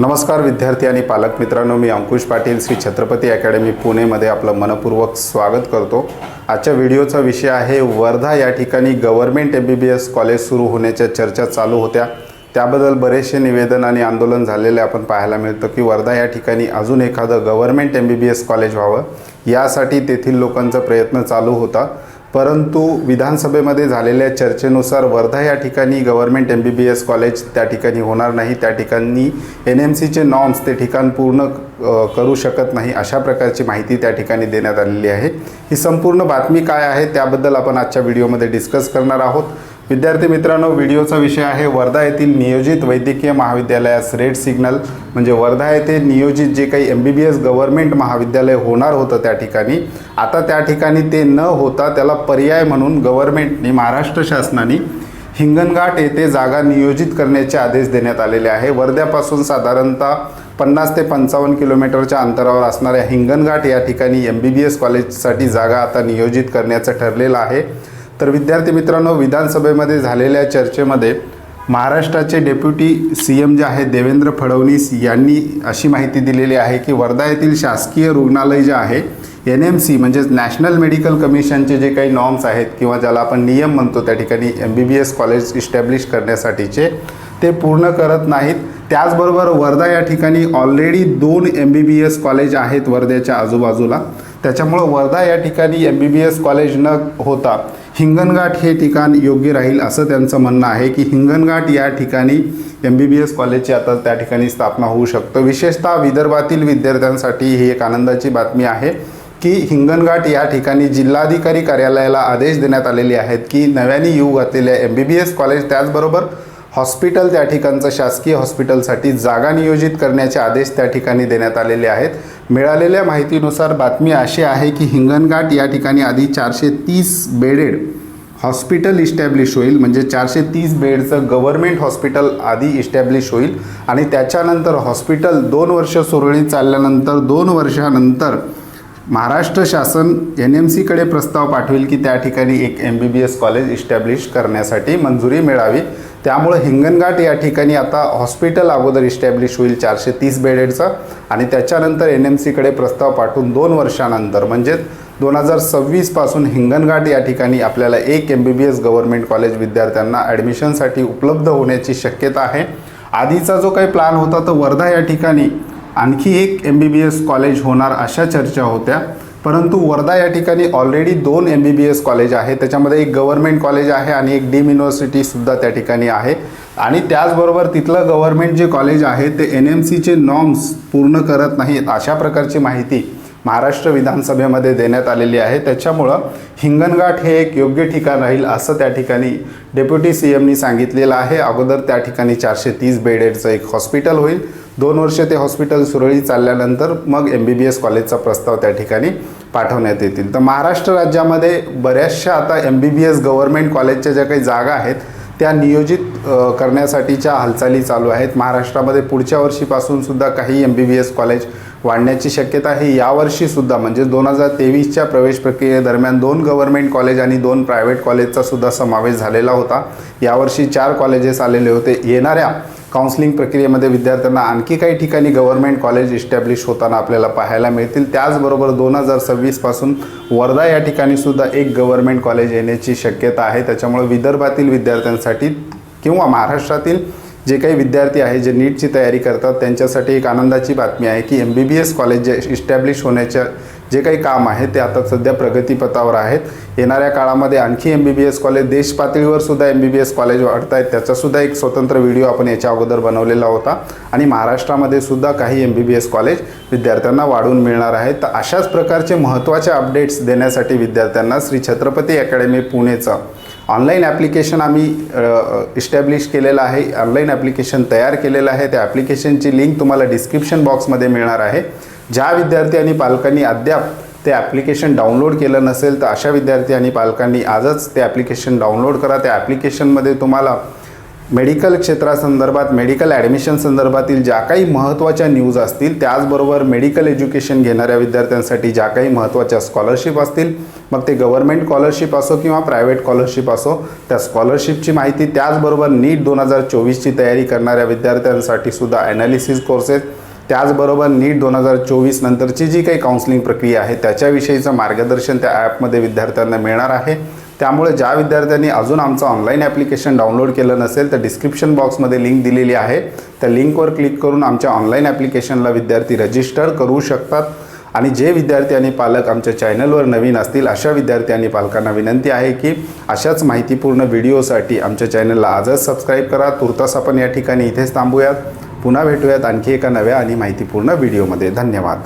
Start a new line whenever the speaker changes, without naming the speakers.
नमस्कार विद्यार्थी आणि पालक मित्रांनो मी अंकुश पाटील श्री छत्रपती अकॅडमी पुणेमध्ये आपलं मनपूर्वक स्वागत करतो. आजच्या व्हिडिओचा विषय आहे वर्धा या ठिकाणी government M B B S college सुरू होण्याच्या चर्चा चालू होत्या. त्याबद्दल बरेचसे निवेदन आणि आंदोलन झालेले आपण पाहायला मिळतं की वर्धा या ठिकाणी अजून एखादं government M B B S college व्हावं यासाठी तेथील लोकांचा प्रयत्न चालू होता. परंतु विधानसभेमध्ये झालेल्या चर्चेनुसार वर्धा या ठिकाणी government M B B S college त्या ठिकाणी होणार नाही. त्या ठिकाणी एन एम सीचे नॉर्म्स ते ठिकाण पूर्ण करू शकत नाही अशा प्रकारची माहिती त्या ठिकाणी देण्यात आलेली आहे. ही संपूर्ण बातमी काय आहे त्याबद्दल आपण आजच्या व्हिडिओमध्ये डिस्कस करणार आहोत. विद्यार्थी मित्रांनो व्हिडिओचा विषय आहे वर्धा येथील नियोजित वैद्यकीय महाविद्यालयास रेड सिग्नल. म्हणजे वर्धा येथे नियोजित जे काही M B B S government महाविद्यालय होणार होतं त्या ठिकाणी आता त्या ठिकाणी ते न होता त्याला पर्याय म्हणून गव्हर्मेंटने महाराष्ट्र शासनाने हिंगणघाट येथे जागा नियोजित करण्याचे आदेश देण्यात आलेले आहे. वर्ध्यापासून साधारणतः पन्नास ते पंचावन्न किलोमीटरच्या अंतरावर असणाऱ्या हिंगणघाट या ठिकाणी एम बी बी एस कॉलेजसाठी जागा आता नियोजित करण्याचं ठरलेलं आहे. तर विद्यार्थी मित्रांनो विधानसभेमध्ये झालेल्या चर्चेमध्ये महाराष्ट्राचे डेप्युटी सी एम जे आहेत देवेंद्र फडणवीस यांनी अशी माहिती दिलेली आहे की वर्धा येथील शासकीय रुग्णालय जे आहे एन एम सी म्हणजेच नॅशनल मेडिकल कमिशनचे जे काही नॉर्म्स आहेत किंवा ज्याला आपण नियम म्हणतो त्या ठिकाणी M B B S college establish करण्यासाठीचे ते पूर्ण करत नाहीत. त्याचबरोबर वर्धा या ठिकाणी ऑलरेडी दोन M B B S college आहेत वर्ध्याच्या आजूबाजूला. त्याच्यामुळं वर्धा या ठिकाणी M B B S college न होता हिंगणघाट हे ठिकाण योग्य राहील असं त्यांचं म्हणणं आहे की हिंगणघाट या ठिकाणी एम बी बी एस कॉलेजची आता त्या ठिकाणी स्थापना होऊ शकतो. विशेषतः विदर्भातील विद्यार्थ्यांसाठी ही एक आनंदाची बातमी आहे की हिंगणघाट या ठिकाणी जिल्हाधिकारी कार्यालयाला आदेश देण्यात आलेले आहेत की नव्याने येऊ घातलेल्या M B B S college त्याचबरोबर हॉस्पिटल त्या ठिकाणचं शासकीय हॉस्पिटलसाठी जागा नियोजित करण्याचे आदेश त्या ठिकाणी देण्यात आलेले आहेत. मिळालेल्या माहितीनुसार बातमी अशी आहे की हिंगणघाट या ठिकाणी आधी चारशे तीस बेडेड हॉस्पिटल इस्टॅब्लिश होईल. म्हणजे चारशे तीस बेडचं गव्हर्मेंट हॉस्पिटल आधी इस्टॅब्लिश होईल. आणि त्याच्यानंतर हॉस्पिटल दोन वर्ष सुरळीत चालल्यानंतर दोन वर्षानंतर महाराष्ट्र शासन एन एम सीकडे प्रस्ताव पाठवेल की त्या ठिकाणी एक M B B S college establish करण्यासाठी मंजुरी मिळावी. त्यामुळं हिंगणघाट या ठिकाणी आता हॉस्पिटल अगोदर इस्टॅब्लिश होईल चारशे तीस बेडेडचं आणि त्याच्यानंतर एन एम सीकडे प्रस्ताव पाठवून दोन वर्षानंतर. म्हणजेच दोन हजार सव्वीसपासून हिंगणघाट या ठिकाणी आपल्याला एक M B B S government college विद्यार्थ्यांना ॲडमिशनसाठी उपलब्ध होण्याची शक्यता आहे. आधीचा जो काही प्लॅन होता तो वर्धा या ठिकाणी आणखी एक M B B S college होणार अशा चर्चा होत्या. परंतु वर्धा या ठिकाणी ऑलरेडी दोन M B B S college आहे त्याच्यामध्ये एक गव्हर्मेंट कॉलेज आहे आणि एक डीम युनिव्हर्सिटीसुद्धा त्या ठिकाणी आहे. आणि त्याचबरोबर तिथलं गव्हर्मेंट जे कॉलेज आहे ते एन एम सीचे नॉर्म्स पूर्ण करत नाहीत अशा प्रकारची माहिती महाराष्ट्र विधानसभेमध्ये देण्यात आलेली आहे. त्याच्यामुळं हिंगणघाट हे एक योग्य ठिकाण राहील असं त्या ठिकाणी डेप्युटी सी एमनी सांगितलेलं आहे. अगोदर त्या ठिकाणी चारशे तीस बेडेडचं एक हॉस्पिटल होईल. दोन वर्ष ते हॉस्पिटल सुरळीत चालल्यानंतर मग एम बी बी एस कॉलेजचा प्रस्ताव त्या ठिकाणी पाठवण्यात येतील. तर महाराष्ट्र राज्यामध्ये बऱ्याचशा आता M B B S government कॉलेजच्या ज्या काही जागा आहेत त्या नियोजित करण्यासाठीच्या हालचाली चालू आहेत. महाराष्ट्रामध्ये पुढच्या वर्षीपासून सुद्धा काही M B B S college वाढण्याची शक्यता आहे. यावर्षीसुद्धा म्हणजे दोन हजार तेवीसच्या प्रवेश प्रक्रियेदरम्यान दोन गव्हर्मेंट कॉलेज आणि दोन प्रायव्हेट कॉलेजचा सुद्धा समावेश झालेला होता. यावर्षी चार कॉलेजेस आलेले होते. येणाऱ्या काउन्सिलिंग प्रक्रियेमध्ये विद्यार्थ्यांना आणखी काही ठिकाणी गव्हर्मेंट कॉलेज इस्टॅब्लिश होताना आपल्याला पाहायला मिळतील. त्याचबरोबर दोन हजार सव्वीसपासून वर्धा या ठिकाणी सुद्धा एक गव्हर्मेंट कॉलेज येण्याची शक्यता आहे. त्याच्यामुळे विदर्भातील विद्यार्थ्यांसाठी किंवा महाराष्ट्रातील जे काही विद्यार्थी आहे जे नीटची तयारी करतात त्यांच्यासाठी एक आनंदाची बातमी आहे की M B B S college जे इस्टॅब्लिश होण्याच्या जे काही काम आहे ते आता सध्या प्रगतीपथावर आहेत. येणाऱ्या काळामध्ये आणखी M B B S college देश पातळीवर सुद्धा M B B S college वाढत आहेत त्याचासुद्धा एक स्वतंत्र व्हिडिओ आपण याच्या अगोदर बनवलेला होता. आणि महाराष्ट्रामध्ये सुद्धा काही M B B S college विद्यार्थ्यांना वाढवून मिळणार आहेत. तर अशाच प्रकारचे महत्त्वाचे अपडेट्स देण्यासाठी विद्यार्थ्यांना श्री छत्रपती अकॅडमी पुणेचं ऑनलाईन ॲप्लिकेशन आम्ही इस्टॅब्लिश केलेलं आहे. ऑनलाईन ॲप्लिकेशन तयार केलेलं आहे. त्या ॲप्लिकेशनची लिंक तुम्हाला डिस्क्रिप्शन बॉक्समध्ये मिळणार आहे. ज्या विद्यार्थी आणि पालकांनी अद्याप ते ॲप्लिकेशन डाउनलोड केलं नसेल तर अशा विद्यार्थी आणि पालकांनी आजच ते ॲप्लिकेशन डाउनलोड करा. त्या ॲप्लिकेशनमध्ये तुम्हाला मेडिकल क्षेत्रासंदर्भात मेडिकल ॲडमिशन संदर्भातील ज्या काही महत्त्वाच्या न्यूज असतील त्याचबरोबर मेडिकल एज्युकेशन घेणाऱ्या विद्यार्थ्यांसाठी ज्या काही महत्त्वाच्या स्कॉलरशिप असतील मग ते गव्हर्नमेंट स्कॉलरशिप असो किंवा प्रायव्हेट स्कॉलरशिप असो त्या स्कॉलरशिपची माहिती त्याचबरोबर नीट दोन हजार चोवीसची तयारी करणाऱ्या विद्यार्थ्यांसाठी सुद्धा ॲनालिसिस कोर्सेस त्याचबरोबर नीट दोन हजार चोवीस नंतरची जी काही काउन्सिलिंग प्रक्रिया आहे त्याच्याविषयीचं मार्गदर्शन त्या ॲपमध्ये विद्यार्थ्यांना मिळणार आहे. त्यामुळे ज्या विद्यार्थ्यांनी अजून आमचं ऑनलाईन ॲप्लिकेशन डाउनलोड केलं नसेल तर डिस्क्रिप्शन बॉक्समध्ये लिंक दिलेली आहे. त्या लिंकवर क्लिक करून आमच्या ऑनलाईन ॲप्लिकेशनला विद्यार्थी रजिस्टर करू शकतात. आणि जे विद्यार्थी आणि पालक आमच्या चॅनलवर नवीन असतील अशा विद्यार्थी आणि पालकांना विनंती आहे की अशाच माहितीपूर्ण व्हिडिओसाठी आमच्या चॅनलला आजच सबस्क्राईब करा. तुर्तास आपण या ठिकाणी इथेच थांबूयात. पुन्हा भेटूयात आणखी एका नव्या आणि माहितीपूर्ण व्हिडिओमध्ये. धन्यवाद.